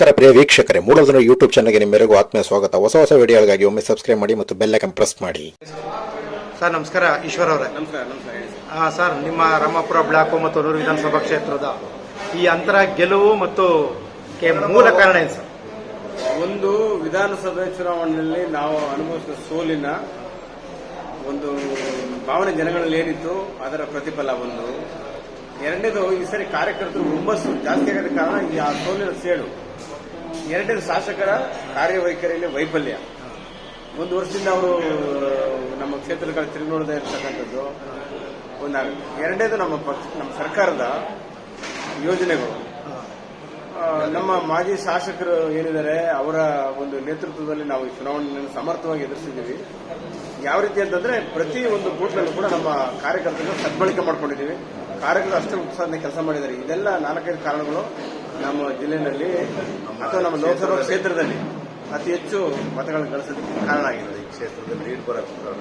ನಮಸ್ಕಾರ ಪ್ರಿಯ ವೀಕ್ಷಕರೇ ಮೂಲಧನ ಯೂಟ್ಯೂಬ್ ಚಾನಲ್ಗೆ ನಿಮ್ಮೆಲ್ಲರಿಗೂ ಆತ್ಮೀಯ ಸ್ವಾಗತ. ಹೊಸ ಹೊಸ ವಿಡಿಯೋಗಳಿಗಾಗಿ ಒಮ್ಮೆ ಸಬ್ಸ್ಕ್ರೈಬ್ ಮಾಡಿ ಮತ್ತು ಬೆಲ್ ಐಕನ್ ಪ್ರೆಸ್ ಮಾಡಿ. ಸರ್ ನಮಸ್ಕಾರ. ಈಶ್ವರ ಅವರೇ. ನಮಸ್ಕಾರ ನಮಸ್ಕಾರ. ಹೇಳಿ ಸರ್. ಆ, ಸರ್ ನಿಮ್ಮ ರಾಮಪುರ ಬ್ಲಾಕು ಮತ್ತು ನೂರು ವಿಧಾನಸಭಾ ಕ್ಷೇತ್ರದ ಈ ಅಂತರ ಗೆಲುವು ಮತ್ತು ಕೆ ಮೂಲ ಕಾರಣ ಏನು ಸರ್? ಒಂದು ವಿಧಾನಸಭೆ ಚುನಾವಣೆಯಲ್ಲಿ ನಾವು ಅನುಭವಿಸಿದ ಸೋಲಿನ ಒಂದು ಭಾವನೆ ಜನಗಳಲ್ಲಿ ಏನಿತ್ತು ಅದರ ಪ್ರತಿಫಲ ಒಂದು. ಎರಡನೇದು ಈ ಸರಿ ಕಾರ್ಯಕರ್ತರು ಹುಮ್ಮಸ್ಸು ಜಾಸ್ತಿ ಆಗದ ಕಾರಣ ಈ ಆ ಸೋಲಿನ ಸೇಡು. ಎರಡನೇದು ಶಾಸಕರ ಕಾರ್ಯವೈಖರಿಯಲ್ಲಿ ವೈಫಲ್ಯ. ಒಂದು ವರ್ಷದಿಂದ ಅವರು, ನಮ್ಮ ಕ್ಷೇತ್ರಗಳ ತಿರುಗಿ ನೋಡದೇ ಇರ್ತಕ್ಕಂಥದ್ದು ಒಂದಾಗುತ್ತೆ. ಎರಡನೇದು ನಮ್ಮ ನಮ್ಮ ಸರ್ಕಾರದ ಯೋಜನೆಗಳು. ನಮ್ಮ ಮಾಜಿ ಶಾಸಕರು ಏನಿದ್ದಾರೆ ಅವರ ಒಂದು ನೇತೃತ್ವದಲ್ಲಿ ನಾವು ಈ ಚುನಾವಣೆಯನ್ನು ಸಮರ್ಥವಾಗಿ ಎದುರಿಸಿದ್ದೀವಿ. ಯಾವ ರೀತಿ ಅಂತಂದ್ರೆ ಪ್ರತಿ ಒಂದು ಬೂತ್ನಲ್ಲೂ ಕೂಡ ನಮ್ಮ ಕಾರ್ಯಕರ್ತರು ಸದ್ಬಳಕೆ ಮಾಡ್ಕೊಂಡಿದ್ದೀವಿ. ಕಾರ್ಯಕರ್ತರು ಅಷ್ಟೇ ಉತ್ಸಾಹದಿಂದ ಕೆಲಸ ಮಾಡಿದ್ದಾರೆ. ಇದೆಲ್ಲ ನಾಲ್ಕೈದು ಕಾರಣಗಳು ನಮ್ಮ ಜಿಲ್ಲೆಯಲ್ಲಿ ಅಥವಾ ನಮ್ಮ ಲೋಕಸಭಾ ಕ್ಷೇತ್ರದಲ್ಲಿ ಅತಿ ಹೆಚ್ಚು ಮತಗಳನ್ನು ಗಳಿಸೋದಕ್ಕೆ ಕಾರಣ ಆಗಿದೆ ಈ ಕ್ಷೇತ್ರದಲ್ಲಿ ಲೀಡ್ ಬರೋಕ್ಕೆ ಕಾರಣ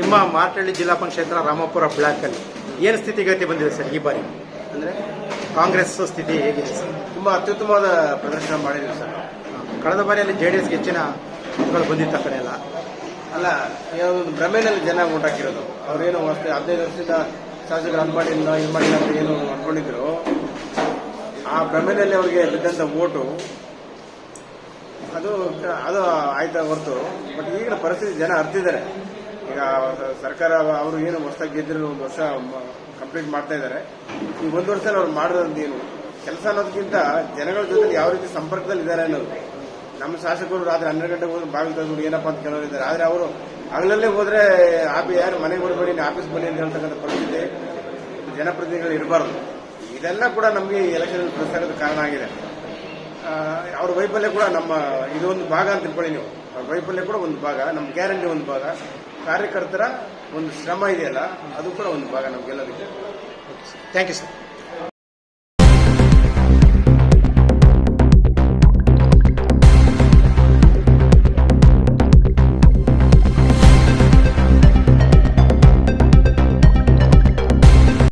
ನಿಮ್ಮ ಮಾರ್ಟಳ್ಳಿ ಜಿಲ್ಲಾ ಪಂಚಾಯತ್ ರಾಮಪುರ ಬ್ಲಾಕ್ ಅಲ್ಲಿ ಏನು ಸ್ಥಿತಿಗತಿ ಬಂದಿದೆ ಸರ್ ಈ ಬಾರಿ? ಅಂದ್ರೆ ಕಾಂಗ್ರೆಸ್ ಸ್ಥಿತಿ ಹೇಗಿದೆ ಸರ್? ತುಂಬಾ ಅತ್ಯುತ್ತಮವಾದ ಪ್ರದರ್ಶನ ಮಾಡಿದ್ದೀವಿ ಸರ್. ಕಳೆದ ಬಾರಿಯಲ್ಲಿ ಜೆ ಡಿ ಎಸ್ಗೆ ಹೆಚ್ಚಿನ ಮತಗಳು ಬಂದಿದ್ದ ಕಡೆ ಎಲ್ಲ. ಅಲ್ಲ ಒಂದು ಭ್ರಮೆನಲ್ಲಿ ಜನ ಉಂಟಾಕಿರೋದು. ಅವ್ರೇನು ಅಷ್ಟೇ ಹದಿನೈದು ವರ್ಷದಿಂದ ಶಾಸಕರು ಅದು ಮಾಡಿಲ್ಲ, ಇದು ಮಾಡಿಲ್ಲ ಅಂತ ಏನು ಅನ್ಕೊಂಡಿದ್ರು ಆ ಭ್ರಮೆನಲ್ಲಿ ಅವರಿಗೆ ಬಿದ್ದಂತ ಓಟು, ಅದು ಅದು ಆಯ್ತಾ ಹೊರತು. ಬಟ್ ಈಗಿನ ಪರಿಸ್ಥಿತಿ ಜನ ಅರ್ತಿದ್ದಾರೆ. ಈಗ ಸರ್ಕಾರ ಅವರು ಏನು ಹೊಸದಾಗಿ ಗೆದ್ದಿರೋ ಒಂದು ವರ್ಷ ಕಂಪ್ಲೀಟ್ ಮಾಡ್ತಾ ಇದ್ದಾರೆ ಈ ಒಂದು ವರ್ಷದಲ್ಲಿ ಅವ್ರು ಮಾಡಿರೋದು ಏನು? ಕೆಲಸ ಅನ್ನೋದಕ್ಕಿಂತ ಜನಗಳ ಜೊತೆ ಯಾವ ರೀತಿ ಸಂಪರ್ಕದಲ್ಲಿ ಇದ್ದಾರೆ ಅನ್ನೋದು. ನಮ್ಮ ಶಾಸಕರು ರಾತ್ರಿ ಹನ್ನೆರಡು ಗಂಟೆಗೆ ಹೋದ್ರೆ, ಬಾಗಿಲು ತೆಗೆದು ಏನಪ್ಪ ಅಂತ ಕೆಲವರು ಇದ್ದಾರೆ. ಆದರೆ ಅವರು ಹಗಲಲ್ಲೇ ಹೋದ್ರೆ ಆಪಿ ಯಾರು ಮನೆಗೆ ಬರಬೇಡಿ ಆಫೀಸ್ ಬನ್ನಿ ಅಂತ ಹೇಳ್ತಕ್ಕಂಥ ಪರಿಸ್ಥಿತಿ ಜನಪ್ರತಿನಿಧಿಗಳು ಇರಬಾರ್ದು. ಇದೆಲ್ಲ ಕೂಡ ನಮಗೆ ಎಲೆಕ್ಷನ್ ಪ್ರಸಾರದ ಕಾರಣ ಆಗಿದೆ. ಅವ್ರ ವೈಫಲ್ಯ ಕೂಡ ನಮ್ಮ ಇದೊಂದು ಭಾಗ ಅಂತ ತಿಳ್ಕೊಳ್ಳಿ ನೀವು. ಅವ್ರ ವೈಫಲ್ಯ ಕೂಡ ಒಂದು ಭಾಗ ನಮ್ಮ ಗ್ಯಾರಂಟಿ ಒಂದು ಭಾಗ. ಕಾರ್ಯಕರ್ತರ ಒಂದು ಶ್ರಮ ಇದೆಯಲ್ಲ ಅದು ಕೂಡ ಒಂದು ಭಾಗ ನಮ್ಗೆಲ್ಲದಕ್ಕೆ ಥ್ಯಾಂಕ್ ಯು ಸರ್